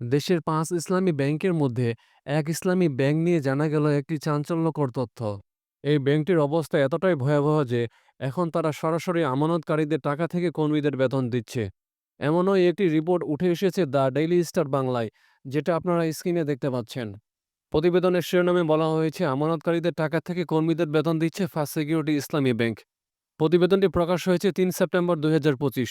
দেশের পাঁচ ইসলামী ব্যাংকের মধ্যে এক ইসলামী ব্যাংক নিয়ে জানা গেল একটি চাঞ্চল্যকর তথ্য। এই ব্যাংকটির অবস্থা এতটাই ভয়াবহ যে এখন তারা সরাসরি আমানতকারীদের টাকা থেকে কর্মীদের বেতন দিচ্ছে। এমনও একটি রিপোর্ট উঠে এসেছে দ্য ডেইলি স্টার বাংলায়, যেটা আপনারা স্ক্রিনে দেখতে পাচ্ছেন। প্রতিবেদনের শিরোনামে বলা হয়েছে, আমানতকারীদের টাকা থেকে কর্মীদের বেতন দিচ্ছে ফার্স্ট সিকিউরিটি ইসলামী ব্যাংক। প্রতিবেদনটি প্রকাশ হয়েছে তিন সেপ্টেম্বর দু হাজার পঁচিশ।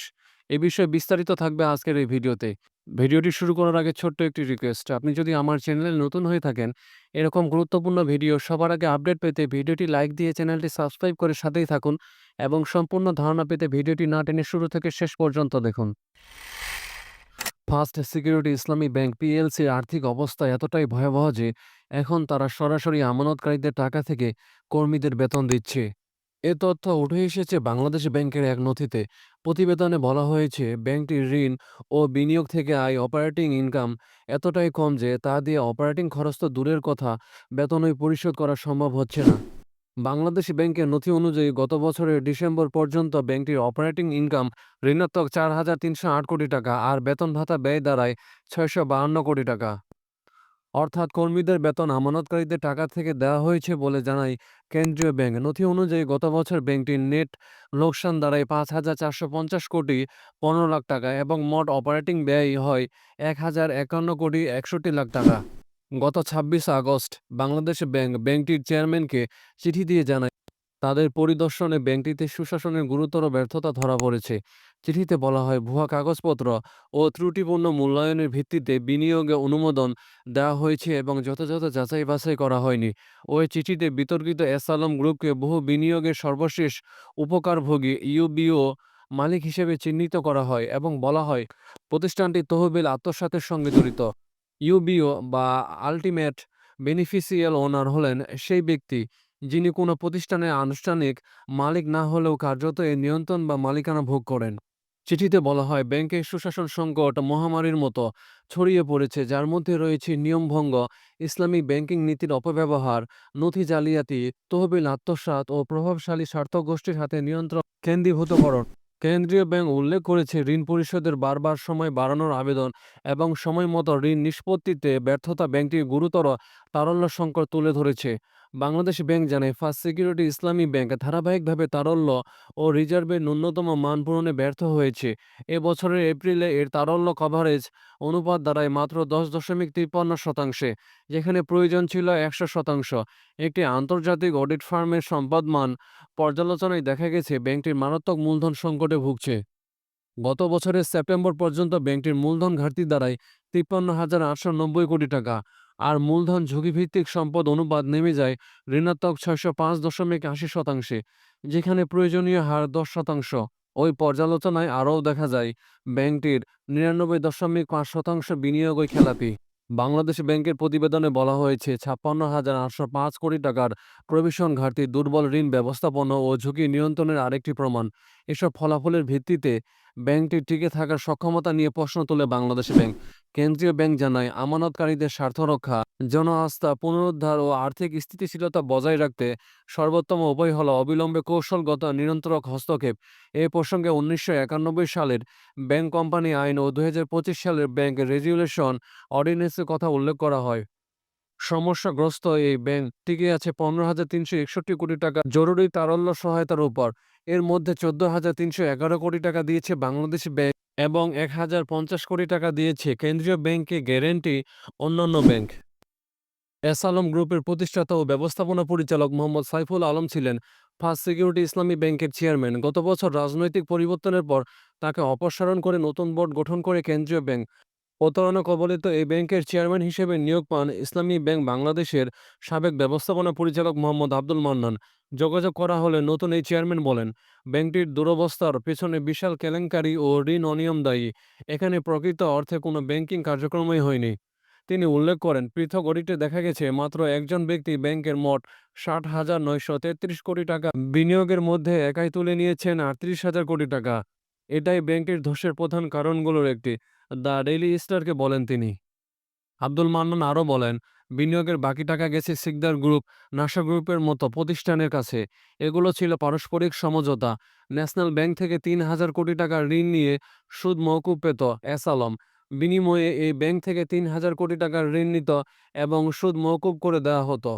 এ বিষয়ে বিস্তারিত থাকবে আজকের এই ভিডিওতে। ভিডিওটি শুরু করার আগে ছোট্ট একটি রিকোয়েস্ট আপনি যদি আমার চ্যানেলে নতুন হয়ে থাকেন, এরকম গুরুত্বপূর্ণ ভিডিও সবার আগে আপডেট পেতে ভিডিওটি লাইক দিয়ে চ্যানেলটি সাবস্ক্রাইব করে সাথেই থাকুন এবং সম্পূর্ণ ধারণা পেতে ভিডিওটি না টেনে শুরু থেকে শেষ পর্যন্ত দেখুন। ফার্স্ট সিকিউরিটি ইসলামী ব্যাংক পিএলসির আর্থিক অবস্থা এতটাই ভয়াবহ যে, এখন তারা সরাসরি আমানতকারীদের টাকা থেকে কর্মীদের বেতন দিচ্ছে। এ তথ্য উঠে এসেছে বাংলাদেশ ব্যাংকের এক নথিতে। প্রতিবেদনে বলা হয়েছে, ব্যাংকটির ঋণ ও বিনিয়োগ থেকে আয় অপারেটিং ইনকাম এতটাই কম যে তা দিয়ে অপারেটিং খরচ তো দূরের কথা বেতনই পরিশোধ করা সম্ভব হচ্ছে না। বাংলাদেশ ব্যাংকের নথি অনুযায়ী গত বছরের ডিসেম্বর পর্যন্ত ব্যাংকটির অপারেটিং ইনকাম ঋণাত্মক চার হাজার তিনশো আট কোটি টাকা আর বেতন ভাতা ব্যয় দাঁড়ায় ছয়শো বাহান্ন কোটি টাকা। অর্থাৎ কর্মীদের বেতন আমানতকারীদের টাকা থেকে দেওয়া হয়েছে বলে জানায় কেন্দ্রীয় ব্যাংক। নথি অনুযায়ী গত বছর ব্যাংকটির নেট লোকসান দাঁড়ায় পাঁচ হাজার চারশো পঞ্চাশ কোটি পনেরো লাখ টাকা এবং মোট অপারেটিং ব্যয় হয় এক হাজার একান্ন কোটি একষট্টি লাখ টাকা। গত ছাব্বিশে আগস্ট বাংলাদেশ ব্যাংক, ব্যাংকটির চেয়ারম্যানকে চিঠি দিয়ে জানায় তাদের পরিদর্শনে ব্যাংকটিতে সুশাসনের গুরুতর ব্যর্থতা ধরা পড়েছে। চিঠিতে বলা হয়, ভুয়া কাগজপত্র ও ত্রুটিপূর্ণ মূল্যায়নের ভিত্তিতে বিনিয়োগে অনুমোদন দেওয়া হয়েছে এবং যথাযথ যাচাই বাছাই করা হয়নি। ওই চিঠিতে বিতর্কিত এস আলম গ্রুপকে বহু বিনিয়োগের সর্বশেষ উপকারভোগী ইউবিও মালিক হিসেবে চিহ্নিত করা হয় এবং বলা হয়, প্রতিষ্ঠানটি তহবিল আত্মসাতের সঙ্গে জড়িত। ইউবিও বা আলটিমেট বেনিফিসিয়াল ওনার হলেন সেই ব্যক্তি। যিনি কোনো প্রতিষ্ঠানের আনুষ্ঠানিক মালিক না হলেও কার্যত এর নিয়ন্ত্রণ বা মালিকানা ভোগ করেন। চিঠিতে বলা হয় ব্যাংকের সুশাসন সংকট, মহামারীর মতো ছড়িয়ে পড়েছে, যার মধ্যে রয়েছে নিয়মভঙ্গ, ইসলামিক ব্যাংকিং নীতির অপব্যবহার, নথি জালিয়াতি, তহবিল আত্মসাৎ ও প্রভাবশালী স্বার্থ গোষ্ঠীর হাতে নিয়ন্ত্রণ, কেন্দ্রীভূতকরণ। কেন্দ্রীয় ব্যাংক উল্লেখ করেছে, ঋণ পরিশোধের বারবার সময় বাড়ানোর আবেদন এবং সময় মতো ঋণ নিষ্পত্তিতে ব্যর্থতা ব্যাংকটির গুরুতর তারল্য সংকট তুলে ধরেছে। বাংলাদেশ ব্যাংক জানায়, ফার্স্ট সিকিউরিটি ইসলামী ব্যাংক ধারাবাহিকভাবে তারল্য ও রিজার্ভের ন্যূনতম মান পূরণে ব্যর্থ হয়েছে। এ বছরের এপ্রিলে এর তারল্য কভারেজ অনুপাত দাঁড়ায় মাত্র দশ দশমিক তিপ্পান্ন শতাংশে, যেখানে প্রয়োজন ছিল একশো শতাংশ। একটি আন্তর্জাতিক অডিট ফার্মের সম্পদমান পর্যালোচনায় দেখা গেছে, ব্যাংকটির মারাত্মক মূলধন সংকটে ভুগছে। গত বছরের সেপ্টেম্বর পর্যন্ত ব্যাংকটির মূলধন ঘাটতি দাঁড়ায় তিপ্পান্ন হাজার আটশো নব্বই কোটি টাকা। আর মূলধন ঝুঁকিভিত্তিক সম্পদ অনুপাত নেমে যায় ঋণাত্মক ছয়শো পাঁচ দশমিক আশি শতাংশে, যেখানে প্রয়োজনীয় হার দশ শতাংশ। ওই পর্যালোচনায় আরও দেখা যায়, ব্যাংকটির নিরানব্বই দশমিক পাঁচ শতাংশ বিনিয়োগই খেলাপি। বাংলাদেশ ব্যাংকের প্রতিবেদনে বলা হয়েছে, ছাপ্পান্ন হাজার আটশো পাঁচ কোটি টাকার প্রভিশন ঘাটতি দুর্বল ঋণ ব্যবস্থাপনা ও ঝুঁকি নিয়ন্ত্রণের আরেকটি প্রমাণ। এসব ফলাফলের ভিত্তিতে ব্যাংকটির টিকে থাকার সক্ষমতা নিয়ে প্রশ্ন তোলে বাংলাদেশ ব্যাংক। কেন্দ্রীয় ব্যাংক জানায়, আমানতকারীদের স্বার্থ রক্ষা জন আস্থা পুনরুদ্ধার ও আর্থিক স্থিতিশীলতা বজায় রাখতে সর্বোত্তম উপায় হল অবিলম্বে কৌশলগত নিরন্তরক হস্তক্ষেপ। এ প্রসঙ্গে উনিশশো একানব্বই সালের ব্যাংক কোম্পানি আইন ও দুই হাজার পঁচিশ সালের ব্যাংক রেজুলেশন অর্ডিন্যান্সের কথা উল্লেখ করা হয়। সমস্যাগ্রস্ত এই ব্যাংক টিকে আছে পনেরো হাজার তিনশো একষট্টি কোটি টাকা জরুরি তারল্য সহায়তার উপর। এর মধ্যে চোদ্দ হাজার তিনশো এগারো কোটি টাকা দিয়েছে বাংলাদেশ ব্যাংক এবং এক হাজার পঞ্চাশ কোটি টাকা দিয়েছে কেন্দ্রীয় ব্যাংকে গ্যারেন্টি অন্যান্য ব্যাংক এস আলম গ্রুপের প্রতিষ্ঠাতা ও ব্যবস্থাপনা পরিচালক মোহাম্মদ সাইফুল আলম ছিলেন ফার্স্ট সিকিউরিটি ইসলামী ব্যাংকের চেয়ারম্যান গত বছর রাজনৈতিক পরিবর্তনের পর তাকে অপসারণ করে নতুন বোর্ড গঠন করে কেন্দ্রীয় ব্যাংক প্রতারণা কবলিত এই ব্যাংকের চেয়ারম্যান হিসেবে নিয়োগ পান ইসলামী ব্যাংক বাংলাদেশের সাবেক ব্যবস্থাপনা পরিচালক মোহাম্মদ আব্দুল মান্নান। যোগাযোগ করা হলে নতুন এই চেয়ারম্যান বলেন, ব্যাংকটির দুরবস্থার পেছনে বিশাল কেলেঙ্কারি ও ঋণ অনিয়ম দায়ী এখানে প্রকৃত অর্থে কোনো ব্যাংকিং কার্যক্রমই হয়নি। তিনি উল্লেখ করেন, পৃথক অডিটে দেখা গেছে মাত্র একজন ব্যক্তি ব্যাংকের মোট ষাট হাজার নয়শো তেত্রিশ কোটি টাকা বিনিয়োগের মধ্যে একাই তুলে নিয়েছেন আটত্রিশ হাজার কোটি টাকা। এটাই ব্যাংকের ধসের প্রধান কারণগুলোর একটি। দ্য ডেইলি স্টারকে বলেন তিনি। আব্দুল মান্নান আরও বলেন, বিনিয়োগের বাকি টাকা গেছে সিকদার গ্রুপ, নাসা গ্রুপের মতো প্রতিষ্ঠানের কাছে। এগুলো ছিল পারস্পরিক সমঝোতা। ন্যাশনাল ব্যাংক থেকে তিন হাজার কোটি টাকা ঋণ নিয়ে সুদ মৌকুব পেত এস আলম বিনিময়ে এই ব্যাংক থেকে তিন হাজার কোটি টাকার ঋণ নিত এবং সুদ মওকুব করে দেওয়া হতো।